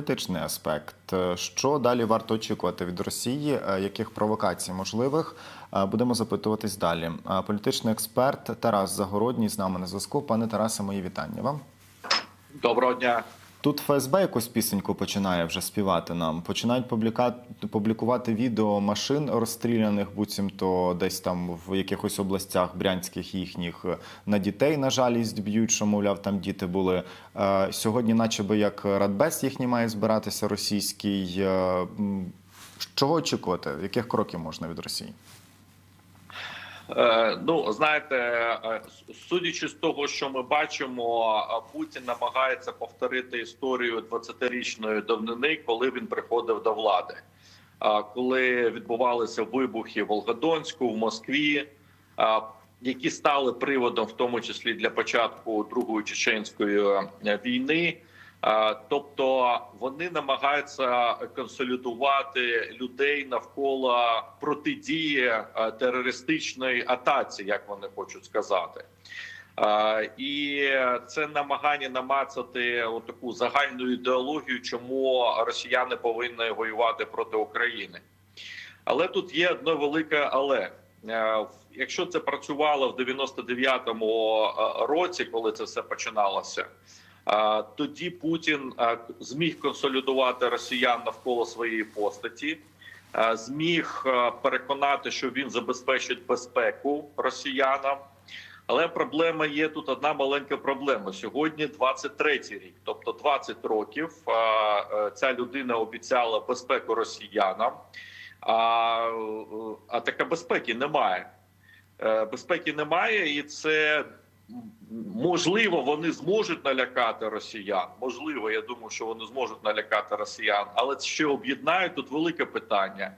Політичний аспект. Е, Що далі варто очікувати від Росії? Е, Яких провокацій можливих? Е, Будемо запитуватись далі. Політичний експерт Тарас Загородній з нами на зв'язку. Пане Тарасе, мої вітання вам. Доброго дня. Тут ФСБ якусь пісеньку починає вже співати нам. Починають публікати, публікувати відео машин розстріляних, буцімто десь там в якихось областях брянських їхніх на дітей, на жалість, б'ють, що мовляв, там діти були. Е, Сьогодні, наче би як Радбез їхній має збиратися російський. Е, Чого очікувати? Яких кроків можна від Росії? Е, ну знаєте, е, судячи з того, що ми бачимо, е, Путін намагається повторити історію 20-річної давнини, коли він приходив до влади. Коли відбувалися вибухи в Волгодонську, в Москві, які стали приводом, в тому числі для початку другої чеченської війни. Е, Тобто вони намагаються консолідувати людей навколо протидії е, терористичної атаці, як вони хочуть сказати. Е, І це намагання намацати таку загальну ідеологію, чому росіяни повинні воювати проти України. Але тут є одне велике але. Якщо це працювало в 99-му е, році, коли це все починалося, Тоді Путін зміг консолідувати росіян навколо своєї постаті, зміг переконати, що він забезпечить безпеку росіянам. Але проблема є тут одна маленька проблема. Сьогодні 23-й рік, тобто 20 років. а, Ця людина обіцяла безпеку росіянам, а, а така безпеки немає. Е, Безпеки немає, і це можливо вони зможуть налякати росіян. Можливо, я думаю, що вони зможуть налякати росіян, але що об'єднає тут велике питання.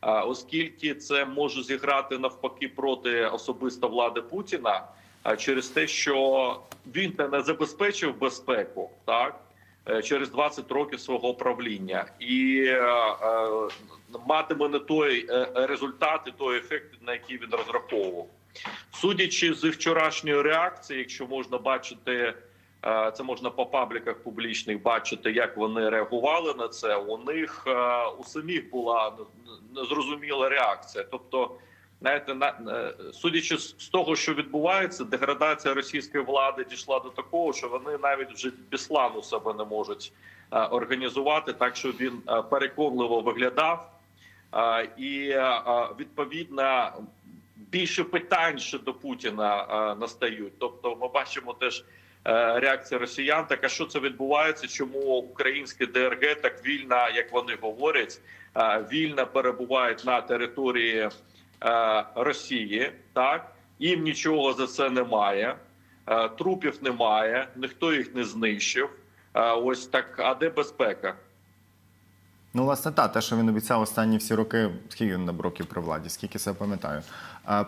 Оскільки це може зіграти навпаки проти особисто влади Путіна, а через те, що він та не забезпечив безпеку, так е, через 20 років свого правління, і е, е, матиме не той е, результат і той ефект, на який він розраховував. Судячи з вчорашньої реакції, якщо можна бачити, е, це можна по пабліках публічних бачити, як вони реагували на це. У них е, у самих була незрозуміла реакція. Тобто, знаєте, на е, судячи з того, що відбувається, деградація російської влади дійшла до такого, що вони навіть вже Біслану себе не можуть організувати, так що він переконливо виглядав. І відповідно більше питань щодо Путіна е, настають. Тобто, ми бачимо теж е, реакція росіян. Так а що це відбувається? Чому українське ДРГ так вільно, як вони говорять, е, вільно перебувають на території е, Росії? Так їм нічого за це немає, е, трупів немає, ніхто їх не знищив. Ось так. А де безпека? Ну, власне, та те, що він обіцяв останні всі роки, скільки він років при владі, скільки себе пам'ятаю.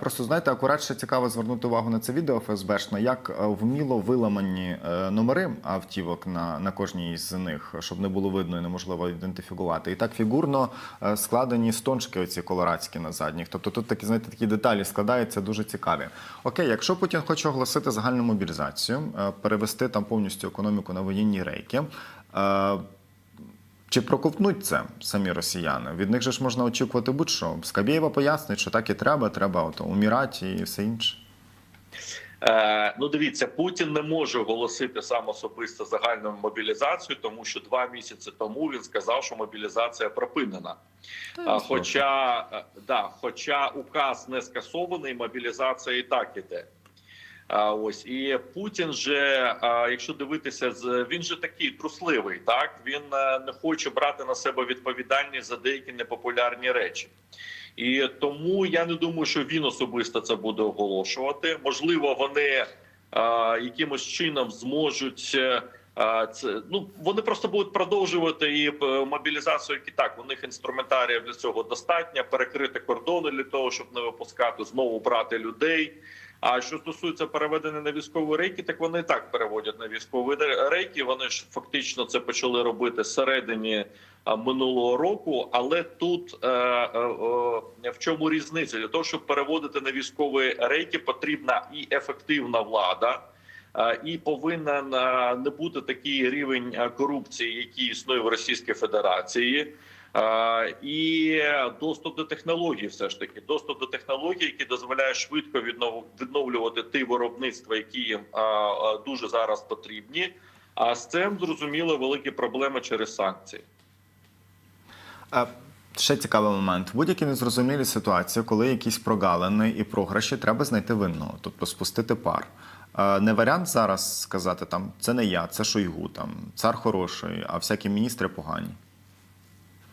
Просто знаєте, акурат ще цікаво звернути увагу на це відео ФСБшне, як е, вміло виламані е, номери автівок на, на кожній із них, щоб не було видно і неможливо ідентифікувати. І так фігурно е, складені стончики, оці колорадські на задніх. Тобто тут такі, знаєте, такі деталі складаються дуже цікаві. Окей, якщо Путін хоче оголосити загальну мобілізацію, перевести там повністю економіку на воєнні рейки. Е, чи проковтнуть це самі росіяни? Від них же ж можна очікувати будь-що. Скабєєва пояснить, що так і треба, треба от, умірати і все інше. Е, ну, дивіться, Путін не може оголосити сам особисто загальну мобілізацію, тому що два місяці тому він сказав, що мобілізація припинена. А, хоча е, да, хоча указ не скасований, мобілізація і так іде. Ось і Путін же, якщо дивитися, він же такий трусливий. Так він е, не хоче брати на себе відповідальність за деякі непопулярні речі. І тому я не думаю, що він особисто це буде оголошувати. Можливо, вони а, якимось чином зможуть. е, а, Це ну вони просто будуть продовжувати і е, мобілізацію. як і так у них інструментарія для цього достатньо перекрити кордони для того, щоб не випускати знову брати людей. А що стосується переведення на військові рейки, так вони і так переводять на військові рейки. Вони ж фактично це почали робити зсередині а, минулого року. Але тут е, е, е, в чому різниця? Для того, щоб переводити на військові рейки, потрібна і ефективна влада. е, і повинен е, не бути такий рівень корупції, який існує в Російській Федерації. І доступ до технологій, все ж таки, доступ до технологій, які дозволяє швидко відновлювати ті виробництва, які їм дуже зараз потрібні. А з цим зрозуміло великі проблеми через санкції. Е, Ще цікавий момент. Будь-якій незрозумілій ситуації, коли якісь прогалини і програші, треба знайти винного, тобто спустити пар. Не варіант зараз сказати там це не я, це Шойгу, там цар хороший, а всякі міністри погані.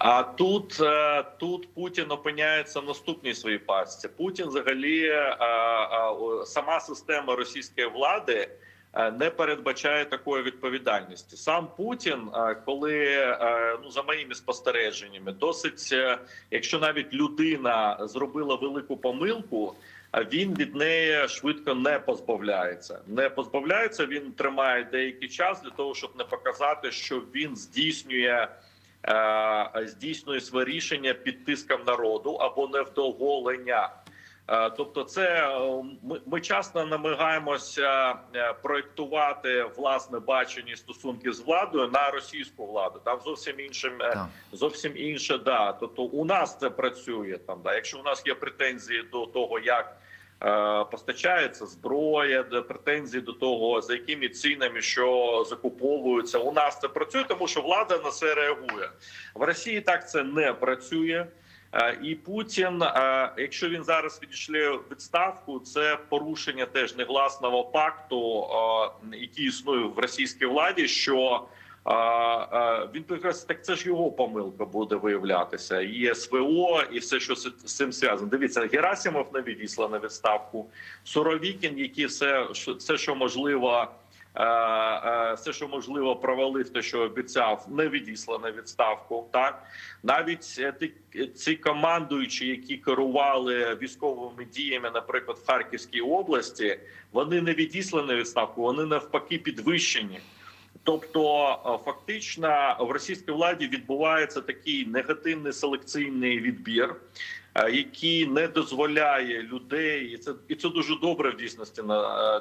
А тут, е, тут Путін опиняється в наступній своїй пастці. Путін, взагалі, е, е, сама система російської влади не передбачає такої відповідальності. Сам Путін, коли ну за моїми спостереженнями, досить, якщо навіть людина зробила велику помилку. а Він від неї швидко не позбавляється. Не позбавляється. Він тримає деякий час для того, щоб не показати, що він здійснює здійснює своє рішення під тиском народу або невдоволення. Е, Тобто, це е, ми, ми часто намагаємося е, проєктувати власне бачення стосунки з владою на російську владу. Там зовсім іншим е, зовсім інше. Да, тобто у нас це працює там. Да, якщо у нас є претензії до того, як е, постачається зброя, претензії до того, за якими цінами що закуповуються. У нас це працює, тому що влада на це реагує. В Росії так це не працює. Е, І Путін, е, якщо він зараз відійшли відставку, це порушення теж негласного пакту, е, який існує в російській владі. що е, е, він прекрасно так це ж його помилка буде виявлятися. І СВО, і все, що з цим зв'язано. Дивіться, Герасимов не відійшла на відставку. Суровікін, який все, все, що можливо. е, е, Все, що можливо, провалив те, що обіцяв, не відійшла на відставку. Так навіть е, ці командуючі, які керували військовими діями, наприклад, в Харківській області, вони не відійшли на відставку, вони навпаки підвищені. Тобто, е, фактично, в російській владі відбувається такий негативний селекційний відбір, е, який не дозволяє людей, і це і це дуже добре в дійсності е,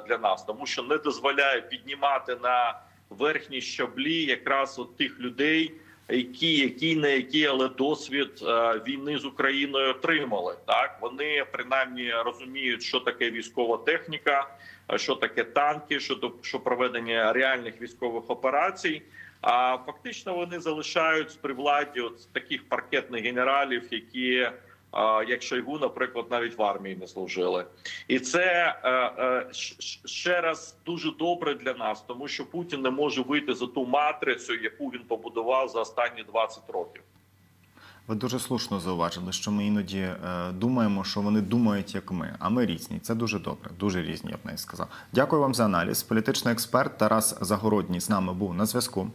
для нас, тому що не дозволяє піднімати на верхні щаблі якраз от тих людей, які, які не які, але досвід е, війни з Україною отримали. Так вони принаймні розуміють, що таке військова техніка, е, що таке танки, що до що проведення реальних військових операцій. А фактично вони залишають при владі от таких паркетних генералів, які як Шойгу, наприклад, навіть в армії не служили, і це е, е, ще раз дуже добре для нас, тому що Путін не може вийти за ту матрицю, яку він побудував за останні 20 років. Ви дуже слушно зауважили, що ми іноді е, думаємо, що вони думають як ми, а ми різні. Це дуже добре, дуже різні, я б навіть сказав. Дякую вам за аналіз. Політичний експерт Тарас Загородній з нами був на зв'язку.